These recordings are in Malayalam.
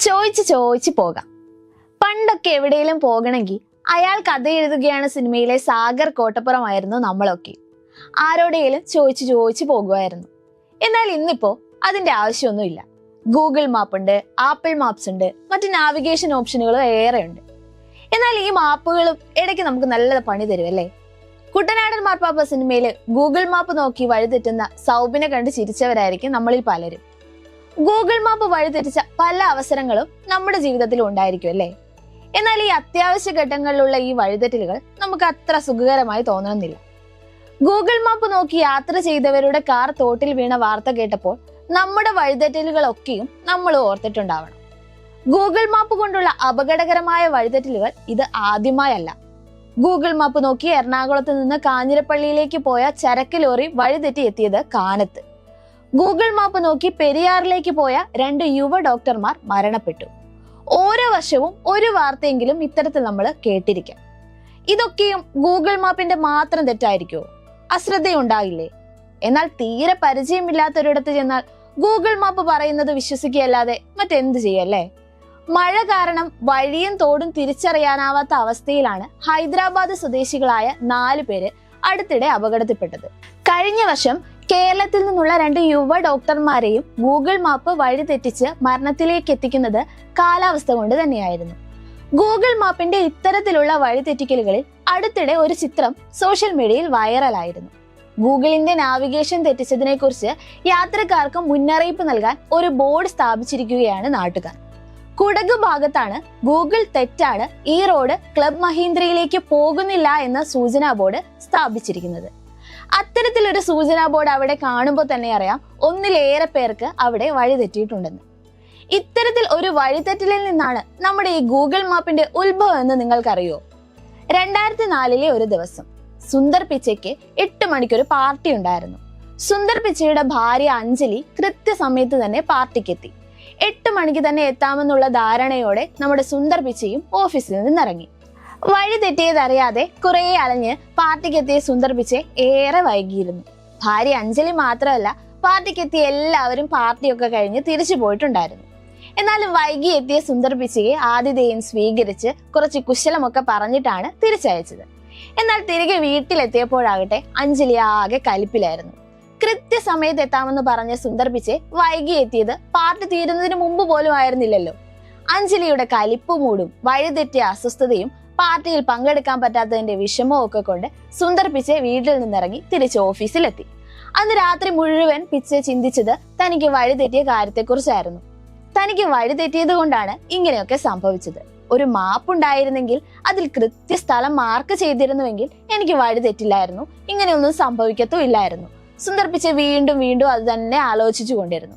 ചോദിച്ച് ചോദിച്ച് പോകാം. പണ്ടൊക്കെ എവിടെയെങ്കിലും പോകണമെങ്കിൽ അയാൾ കഥ എഴുതുകയാണ് സിനിമയിലെ സാഗർ കോട്ടപ്പുറമായിരുന്നു നമ്മളൊക്കെ. ആരോടെങ്കിലും ചോദിച്ച് ചോദിച്ച് പോകുമായിരുന്നു. എന്നാൽ ഇന്നിപ്പോ അതിന്റെ ആവശ്യമൊന്നുമില്ല. ഗൂഗിൾ മാപ്പ് ഉണ്ട് ആപ്പിൾ മാപ്സ് ഉണ്ട് മറ്റ് നാവിഗേഷൻ ഓപ്ഷനുകളും ഏറെ ഉണ്ട് എന്നാൽ ഈ മാപ്പുകളും ഇടയ്ക്ക് നമുക്ക് നല്ല പണി തരും അല്ലേ? കുട്ടനാടൻ മാർപ്പാപ്പ സിനിമയിൽ ഗൂഗിൾ മാപ്പ് നോക്കി വഴിതെറ്റുന്ന സൗബിനെ കണ്ട് ചിരിച്ചവരായിരിക്കും നമ്മളിൽ പലരും. ഗൂഗിൾ മാപ്പ് വഴിതെറ്റിച്ച പല അവസരങ്ങളും നമ്മുടെ ജീവിതത്തിൽ ഉണ്ടായിരിക്കും അല്ലേ? എന്നാൽ ഈ അത്യാവശ്യ ഘട്ടങ്ങളിലുള്ള ഈ വഴിതെറ്റലുകൾ നമുക്ക് അത്ര സുഖകരമായി തോന്നണമെന്നില്ല. ഗൂഗിൾ മാപ്പ് നോക്കി യാത്ര ചെയ്തവരുടെ കാർ തോട്ടിൽ വീണ വാർത്ത കേട്ടപ്പോൾ നമ്മുടെ വഴിതെറ്റലുകളൊക്കെയും നമ്മൾ ഓർത്തിട്ടുണ്ടാവണം. ഗൂഗിൾ മാപ്പ് കൊണ്ടുള്ള അപകടകരമായ വഴിതെറ്റലുകൾ ഇത് ആദ്യമായല്ല. ഗൂഗിൾ മാപ്പ് നോക്കി എറണാകുളത്ത് നിന്ന് കാഞ്ഞിരപ്പള്ളിയിലേക്ക് പോയ ചരക്ക് ലോറി വഴിതെറ്റി എത്തിയത് കാനത്ത്. ഗൂഗിൾ മാപ്പ് നോക്കി പെരിയാറിലേക്ക് പോയ രണ്ട് യുവ ഡോക്ടർമാർ മരണപ്പെട്ടു. ഓരോ വർഷവും ഒരു വാർത്തയെങ്കിലും ഇത്തരത്തിൽ നമ്മൾ കേട്ടിരിക്കാം. ഇതൊക്കെയും ഗൂഗിൾ മാപ്പിന്റെ മാത്രം തെറ്റായിരിക്കുമോ അശ്രദ്ധയുണ്ടാകില്ലേ? എന്നാൽ തീരെ പരിചയമില്ലാത്തൊരിടത്ത് ചെന്നാൽ ഗൂഗിൾ മാപ്പ് പറയുന്നത് വിശ്വസിക്കുകയല്ലാതെ മറ്റെന്ത് ചെയ്യല്ലേ മഴ കാരണം വഴിയും തോടും തിരിച്ചറിയാനാവാത്ത അവസ്ഥയിലാണ് ഹൈദരാബാദ് സ്വദേശികളായ നാല് പേര് അടുത്തിടെ അപകടത്തിൽപ്പെട്ടത്. കഴിഞ്ഞ വർഷം കേരളത്തിൽ നിന്നുള്ള രണ്ട് യുവ ഡോക്ടർമാരെയും ഗൂഗിൾ മാപ്പ് വഴി തെറ്റിച്ച് മരണത്തിലേക്ക് എത്തിക്കുന്നത് കാലാവസ്ഥ കൊണ്ട് തന്നെയായിരുന്നു. ഗൂഗിൾ മാപ്പിന്റെ ഇത്തരത്തിലുള്ള വഴിതെറ്റിക്കലുകളിൽ അടുത്തിടെ ഒരു ചിത്രം സോഷ്യൽ മീഡിയയിൽ വൈറലായിരുന്നു. ഗൂഗിളിന്റെ നാവിഗേഷൻ തെറ്റിച്ചതിനെ കുറിച്ച് യാത്രക്കാർക്ക് മുന്നറിയിപ്പ് നൽകാൻ ഒരു ബോർഡ് സ്ഥാപിച്ചിരിക്കുകയാണ് നാട്ടുകാർ. കുടക് ഭാഗത്താണ് ഗൂഗിൾ തെറ്റാണ് ഈ റോഡ് ക്ലബ് മഹീന്ദ്രയിലേക്ക് പോകുന്നില്ല എന്ന സൂചനാ ബോർഡ് സ്ഥാപിച്ചിരിക്കുന്നത്. അത്തരത്തിലൊരു സൂചനാ ബോർഡ് അവിടെ കാണുമ്പോൾ തന്നെ അറിയാം ഒന്നിലേറെ പേർക്ക് അവിടെ വഴിതെറ്റിയിട്ടുണ്ടെന്ന് ഇത്തരത്തിൽ ഒരു വഴിതെറ്റലിൽ നിന്നാണ് നമ്മുടെ ഈ ഗൂഗിൾ മാപ്പിന്റെ ഉത്ഭവം എന്ന് നിങ്ങൾക്കറിയോ? രണ്ടായിരത്തി നാലിലെ ഒരു ദിവസം സുന്ദർ പിച്ചയ്ക്ക് എട്ട് മണിക്കൊരു പാർട്ടി ഉണ്ടായിരുന്നു. സുന്ദർ പിച്ചയുടെ ഭാര്യ അഞ്ജലി കൃത്യസമയത്ത് തന്നെ പാർട്ടിക്ക് എത്തി എട്ട് മണിക്ക് തന്നെ എത്താമെന്നുള്ള ധാരണയോടെ നമ്മുടെ സുന്ദർ പിച്ചയും ഓഫീസിൽ നിന്നിറങ്ങി. വഴി തെറ്റിയതറിയാതെ കുറെ അലഞ്ഞ് പാർട്ടിക്കെത്തിയ സുന്ദർ പിച്ചെ ഏറെ വൈകിയിരുന്നു. ഭാര്യ അഞ്ജലി മാത്രമല്ല പാർട്ടിക്കെത്തിയ എല്ലാവരും പാർട്ടിയൊക്കെ കഴിഞ്ഞ് തിരിച്ചു പോയിട്ടുണ്ടായിരുന്നു. എന്നാൽ വൈകി എത്തിയ സുന്ദർ പിച്ചയെ ആതിഥേയൻ സ്വീകരിച്ച് കുറച്ച് കുശലമൊക്കെ പറഞ്ഞിട്ടാണ് തിരിച്ചയച്ചത്. എന്നാൽ തിരികെ വീട്ടിലെത്തിയപ്പോഴാകട്ടെ അഞ്ജലി ആകെ കലിപ്പിലായിരുന്നു. കൃത്യസമയത്ത് എത്താമെന്ന് പറഞ്ഞ സുന്ദർ പിച്ചെ വൈകി എത്തിയത് പാർട്ടി തീരുന്നതിന് മുമ്പ് പോലും ആയിരുന്നില്ലല്ലോ. അഞ്ജലിയുടെ കലിപ്പ് മൂടും വഴിതെറ്റിയ അസ്വസ്ഥതയും പാർട്ടിയിൽ പങ്കെടുക്കാൻ പറ്റാത്തതിന്റെ വിഷമവും ഒക്കെ കൊണ്ട് സുന്ദർ പിച്ചെ വീട്ടിൽ നിന്നിറങ്ങി തിരിച്ച് ഓഫീസിലെത്തി. അന്ന് രാത്രി മുഴുവൻ പിച്ചെ ചിന്തിച്ചത് തനിക്ക് വഴിതെറ്റിയ കാര്യത്തെക്കുറിച്ചായിരുന്നു. തനിക്ക് വഴിതെറ്റിയത് കൊണ്ടാണ് ഇങ്ങനെയൊക്കെ സംഭവിച്ചത്. ഒരു മാപ്പ് ഉണ്ടായിരുന്നെങ്കിൽ അതിൽ കൃത്യ സ്ഥലം മാർക്ക് ചെയ്തിരുന്നുവെങ്കിൽ എനിക്ക് വഴിതെറ്റില്ലായിരുന്നു. ഇങ്ങനെയൊന്നും സംഭവിക്കത്തും ഇല്ലായിരുന്നു സുന്ദർ പിച്ചെ വീണ്ടും വീണ്ടും അത് തന്നെ ആലോചിച്ചു കൊണ്ടിരുന്നു.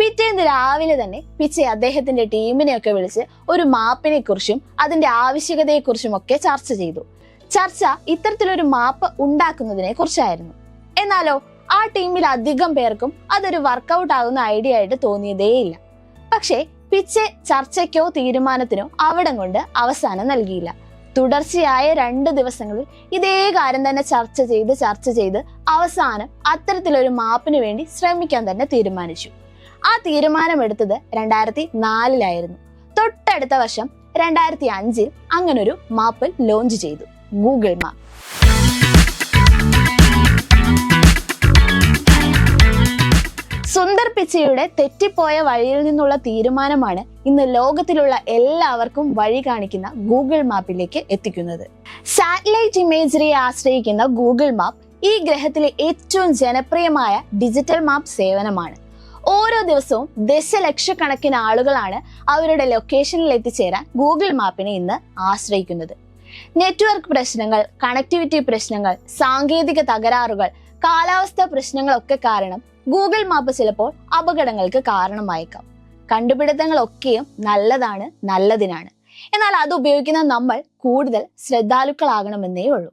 പിറ്റേന്ന് രാവിലെ തന്നെ പിച്ചെ അദ്ദേഹത്തിന്റെ ടീമിനെ ഒക്കെ വിളിച്ച് ഒരു മാപ്പിനെ കുറിച്ചും അതിന്റെ ആവശ്യകതയെക്കുറിച്ചും ഒക്കെ ചർച്ച ചെയ്തു. ചർച്ച ഇത്തരത്തിലൊരു മാപ്പ് ഉണ്ടാക്കുന്നതിനെ കുറിച്ചായിരുന്നു. എന്നാലോ ആ ടീമിൽ അധികം പേർക്കും അതൊരു വർക്കൗട്ട് ആകുന്ന ഐഡിയ ആയിട്ട് തോന്നിയതേയില്ല പക്ഷേ പിച്ചെ ചർച്ചയ്ക്കോ തീരുമാനത്തിനോ അവിടം കൊണ്ട് അവസാനം നൽകിയില്ല. തുടർച്ചയായ രണ്ട് ദിവസങ്ങളിൽ ഇതേ കാര്യം തന്നെ ചർച്ച ചെയ്ത് ചർച്ച ചെയ്ത് അവസാനം അത്തരത്തിലൊരു മാപ്പിന് വേണ്ടി ശ്രമിക്കാൻ തന്നെ തീരുമാനിച്ചു. ആ തീരുമാനമെടുത്തത് രണ്ടായിരത്തി നാലിലായിരുന്നു തൊട്ടടുത്ത വർഷം രണ്ടായിരത്തി അഞ്ചിൽ അങ്ങനൊരു മാപ്പ് ലോഞ്ച് ചെയ്തു. Google map. സുന്ദർ പിച്ചയുടെ തെറ്റിപ്പോയ വഴിയിൽ നിന്നുള്ള തീരുമാനമാണ് ഇന്ന് ലോകത്തിലുള്ള എല്ലാവർക്കും വഴി കാണിക്കുന്ന ഗൂഗിൾ മാപ്പിലേക്ക് എത്തിക്കുന്നത്. സാറ്റലൈറ്റ് ഇമേജറിയെ ആശ്രയിക്കുന്ന ഗൂഗിൾ മാപ്പ് ഈ ഗ്രഹത്തിലെ ഏറ്റവും ജനപ്രിയമായ ഡിജിറ്റൽ മാപ്പ് സേവനമാണ്. ഓരോ ദിവസവും ദശലക്ഷക്കണക്കിന് ആളുകളാണ് അവരുടെ ലൊക്കേഷനിൽ എത്തിച്ചേരാൻ ഗൂഗിൾ മാപ്പിനെ ഇന്ന് ആശ്രയിക്കുന്നത്. നെറ്റ്വർക്ക് പ്രശ്നങ്ങൾ കണക്ടിവിറ്റി പ്രശ്നങ്ങൾ സാങ്കേതിക തകരാറുകൾ കാലാവസ്ഥാ പ്രശ്നങ്ങളൊക്കെ കാരണം ഗൂഗിൾ മാപ്പ് ചിലപ്പോൾ അപകടങ്ങൾക്ക് കാരണമായേക്കാം. കണ്ടുപിടുത്തങ്ങളൊക്കെയും നല്ലതാണ് നല്ലതിനാണ്. എന്നാൽ അത് ഉപയോഗിക്കുന്ന നമ്മൾ കൂടുതൽ ശ്രദ്ധാലുക്കളാകണമെന്നേ ഉള്ളൂ.